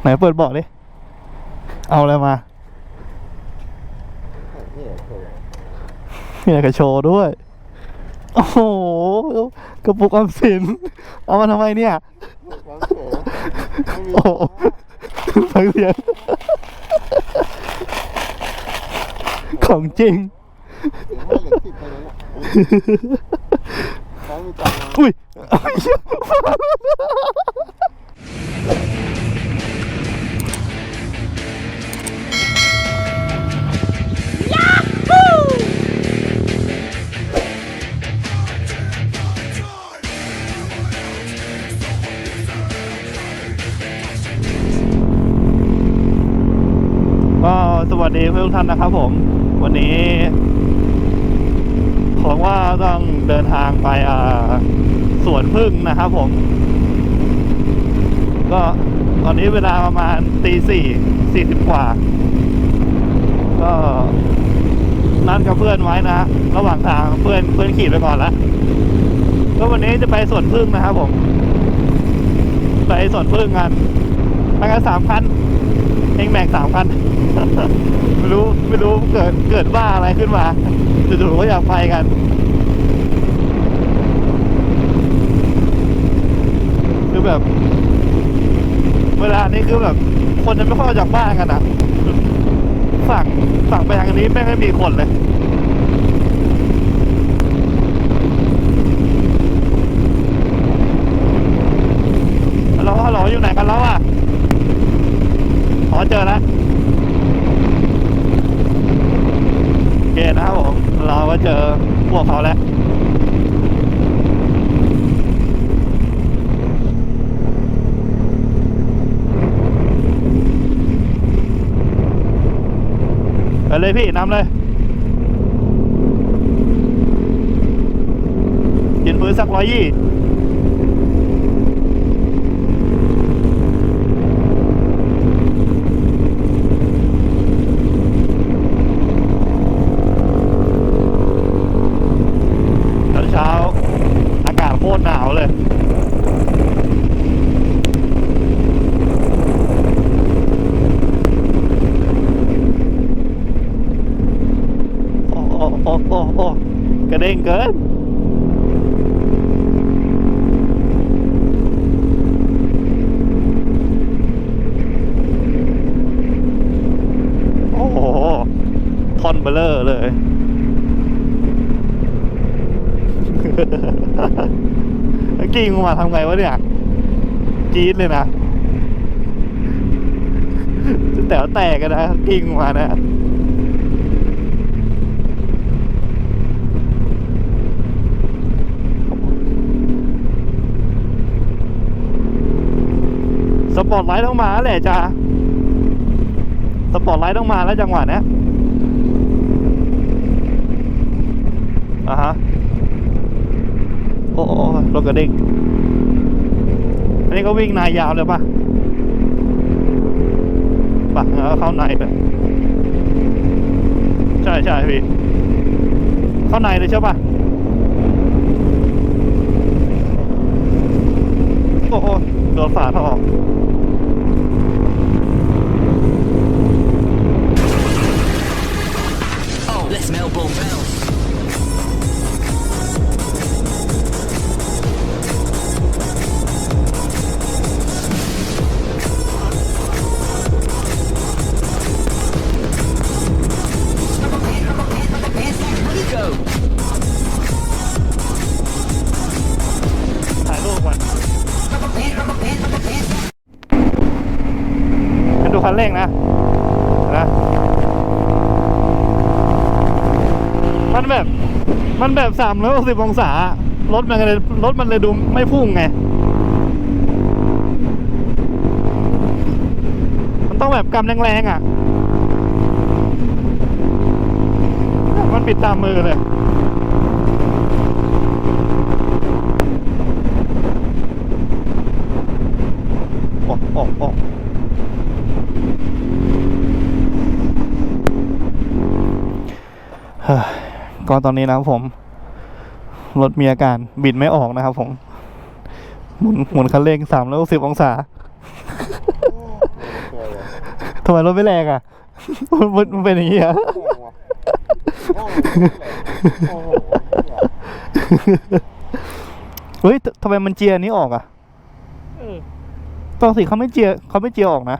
ไหนเปิดเบาะดิ เอาอะไรมานี่โชว์มีอะไรกับโชว์ด้วย โอ้โห กระปุกออมสิน เอามาทำไมเนี่ยความโชว์ไม่มีโอ้โหฟังเสียง ของจริงเสี วัสดีเพื่อนทุกท่านนะครับผม วันนี้ผมว่าต้องเดินทางไปอ่าสวนพึ่งนะครับผม ก็ตอนนี้เวลาประมาณตีสี่สี่สิบกว่า ก็นัดกับเพื่อนไว้นะระหว่างทางเพื่อนเพื่อนขี่ไปก่อนล้วก็วันนี้จะไปสวนพึ่งนะครับผม ไปสวนพึ่งกันไปกันสามคัน เองแบ่งสามคัน ไม่รู้ไม่รู้เกิดเกิดว่าอะไรขึ้นมาจู่ๆก็อยากไปกันคือแบบ เวลานี้คือแบบ คนจะไม่ค่อยออกจากบ้านกันอะสั่งสั่งไปทางนี้แม่งไม่มีคนเลย ฮัลโหลฮัลโหลอยู่ไหนกันแล้วอะ อ๋อเจอแล้วโอเคนะครับผม เราก็เจอ พวกเขาแล้วไปเลยพี่นำเลยกินพื้นสักร้อยยี่ ตอนเช้า อากาศโคตรหนาวเลย โอ้โอ้โอ้โอ้โอ้ก ระเด้งเกินโอ้โหทอนเบลเลอร์เลย กิ้งออกมาทำไงวะเนี่ยจี๊ดเลยนะจะแต๋วแตกกันนะกิ้งมานะ สปอร์ตไลท์ต้องมาแหละจ้าสปอร์ตไลท์ต้องมาแล้วจังหวะเนี้ยอะฮะ โอ้โอ้รถกระเด้งอันนี้ก็วิ่งนายยาวเลยป่ะป่ะเข้าในเลยใช่ใช่พี่ เข้าในเลยใช่ป่ะโอ้โหโดนฝาท่อ เร่งนะนะมันแบบมันแบบสามร้อยหกสิบองศารถมันเลยรถมันเลยดูไม่พุ่งไง มันต้องแบบกำแรงๆอะ มันปิดตามมือเลย โอ้โอ้โอ้เฮ้ย ก็ตอนนี้นะครับผม รถมีอาการบิดไม่ออกนะครับผม หมุนหมุนคันเร่งสามร้อยสิบองศาโอ้โหเลยอะทำไมรถไม่แรงอะ มันมันมันเป็นอย่างนี้เหรอแรงว่ะโอ้โหโอ้โหเฮ้ยททำไมมันเจียร์อันนี้ออกอะปกติเขาไม่เจียร์เขาไม่เจียร์ออกนะ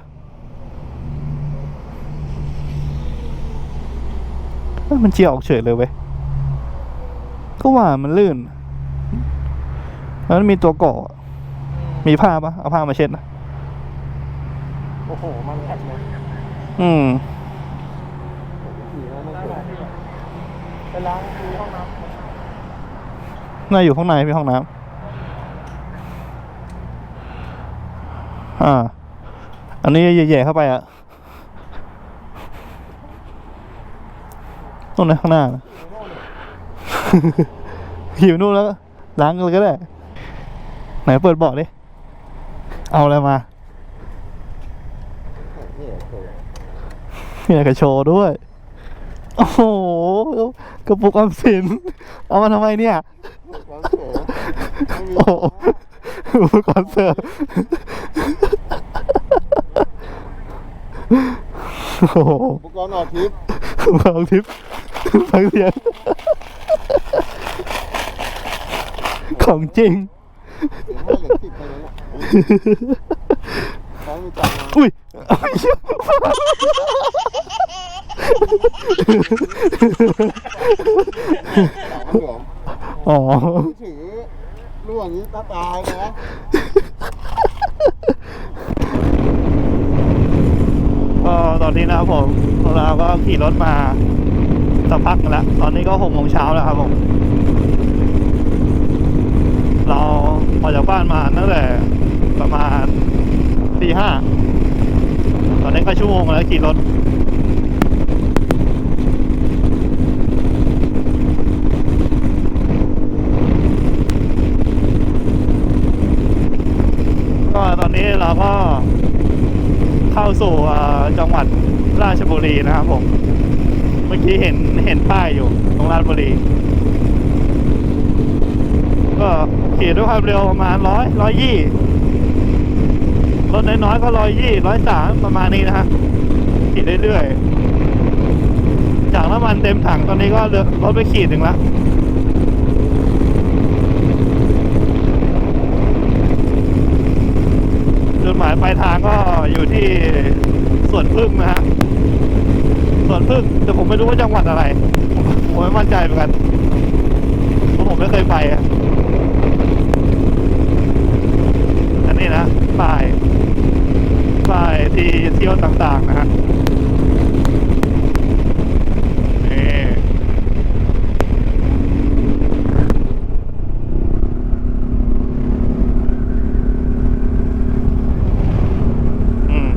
เอ้ย มันเจียร์ออกเฉยเลยเว้ย ก็ว่ามันลื่น แล้วมันมีตัวเกาะอะมีผ้าปะเอาผ้ามาเช็ดนะโอ้โห มันแข็งเลยอืมขี่แล้วไม่เกิดไปล้างดูห้องน้น่าอยู่ข้างในพี่ห้องน้ำอ่า อันนี้แย่ๆเข้าไปอะ ตรงไหนข้างหน้านะหิวนู่นแล้วล้างเลยก็ได้ ไหนเปิดเบาะดิ เอาอะไรมาเนี่ยเกิดเนี่ยกระโชว์ด้วย โอ้โห กระปุกออมสิน เอามาทำไมเนี่ย โอ้โหอุปกรณ์เสริม โอ้โหอุปกรณ์ออกทริปฟังทิปฟังเสียง ของจริง เสียงห้าเหรียญสิบไปแล้วล่ะเขามีตังค์มาอุ้ยตังค์เหลืองอ๋อ ถือล่วงอย่างนี้ตาตายเลยนะ ก็ตอนนี้นะครับผมเราก็ขี่รถมาสักพักหนึ่งแล้ว ตอนนี้ก็หกโมงเช้าแล้วครับผม เราออกจากบ้านมาตั้งแต่ประมาณตีห้า ตอนนี้ก็ชั่วโมงแล้วขี่รถ ก็ตอนนี้เราก็เข้า สู่เอ่จังหวัดราชบุรีนะครับผม เมื่อกี้เห็นเห็นป้ายอยู่ตรงราชบุรี ก็ขี่ด้วยความเร็วประมาณร้อยร้อยยี่รถน้อยๆก็ร้อยยี่ร้อยสามประมาณนี้นะฮะขี่เรื่อยๆจากน้ำมันเต็มถังตอนนี้ก็ลือรถไปขีดหนึ่งละ จุดหมายปลายทางก็ อยู่ที่สวนพึ่งนะฮะสวนพึ่งแต่ผมไม่รู้ว่าจังหวัดอะไร ผมไม่มั่นใจเหมือนกันเพราะผมไม่เคยไปอะอันนี้นะป้ายป้ายที่เที่ยวต่างๆนะฮะนี่อืม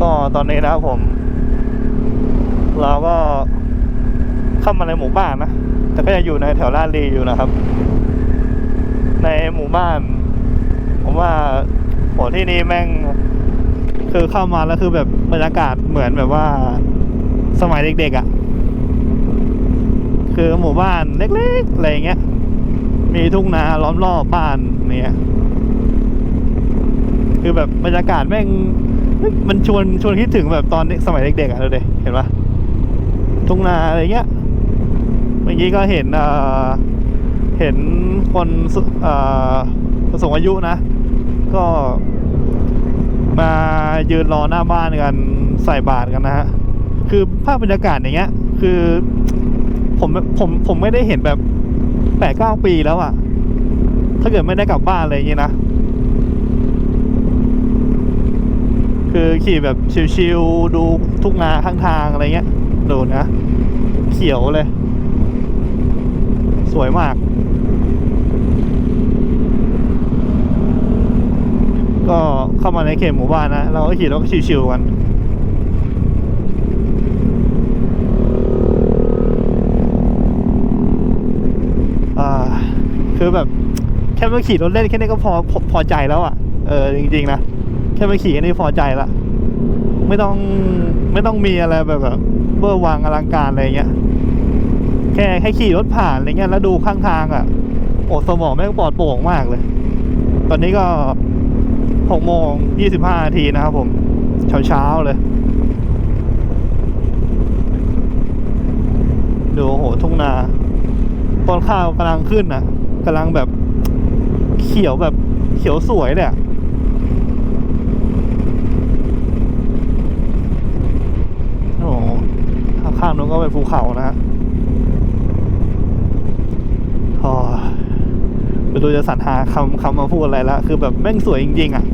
ก็ตอ นะครับผม เราก็เข้ามาในหมู่บ้านนะ แต่ก็ยังอยู่ในแถวลาดลีอยู่นะครับ ในหมู่บ้าน ผมว่าโหที่นี่แม่ง คือเข้ามาแล้วคือแบบบรรยากาศเหมือนแบบว่าสมัยเด็กๆอะ่ะ คือหมู่บ้านเล็กๆอะไรอย่างเงี้ย มีทุ่งนาล้อมรอบบ้านเนี่ย คือแบบบรรยากาศแม่ง มันชวนชวนคิดถึงแบบตอนสมัยเด็กๆอะดูดิเห็นปะทุ่งนาอะไรเงี้ย เมื่อกี้ก็เห็นเห็นคนสุเอ่อผู้สูงอายุนะ ก็มายืนรอหน้าบ้านกันใส่บาตรกันนะฮะ คือภาพบรรยากาศอย่างเงี้ย คือผมผมผมไม่ได้เห็นแบบแปดเก้าปีแล้วอะ่ะ ถ้าเกิดไม่ได้กลับบ้านอะไรอย่างงี้ยนะ คือขี่แบบชิวๆดูทุ่งนาข้างทางอะไรเงี้ยดูนะเขียวเลย สวยมาก ก็เข้ามาในเขตหมู่บ้านนะ เราก็ขี่รถชิวๆกันอ่าคือแบบแค่มาขี่รถเล่นแค่นี้ก็พอพอพอใจแล้วอะ เออจริงๆนะ ค่มาขี่แค่นี้พอใจละไม่ต้องไม่ต้องมีอะไรแบบแบบเบอร์วังอลังการอะไรเงี้ยแค่แค่ขี่รถผ่านอะไรเงี้ยแล้วดูข้างทางอะโอ้สมองแม่งปลอดโปร่งมากเลย ตอนนี้ก็หกโมงยี่สิบห้านาทีนะครับผม เช้าเช้าเลย ดูโอ้โหทุ่งนา ต้นข้าวกำลังขึ้นนะกำลังแบบเขียวแบบเขียวสวยเลยอะโอ้โห ข้างนู้นก็เป็นภูเขานะฮะโอ้ยไม่รู้จะสรรหาคำคำมาพูดอะไรละคือแบบแม่งสวยจริงๆอะ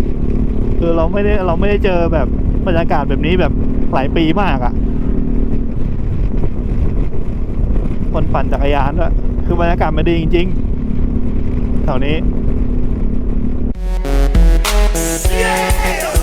คือเราไม่ได้เราไม่ได้เจอแบบบรรยากาศแบบนี้แบบหลายปีมากอะ คนปั่นจักรยานด้วยคือบรรยากาศมันดีจริงๆแถวนี้ Yeah!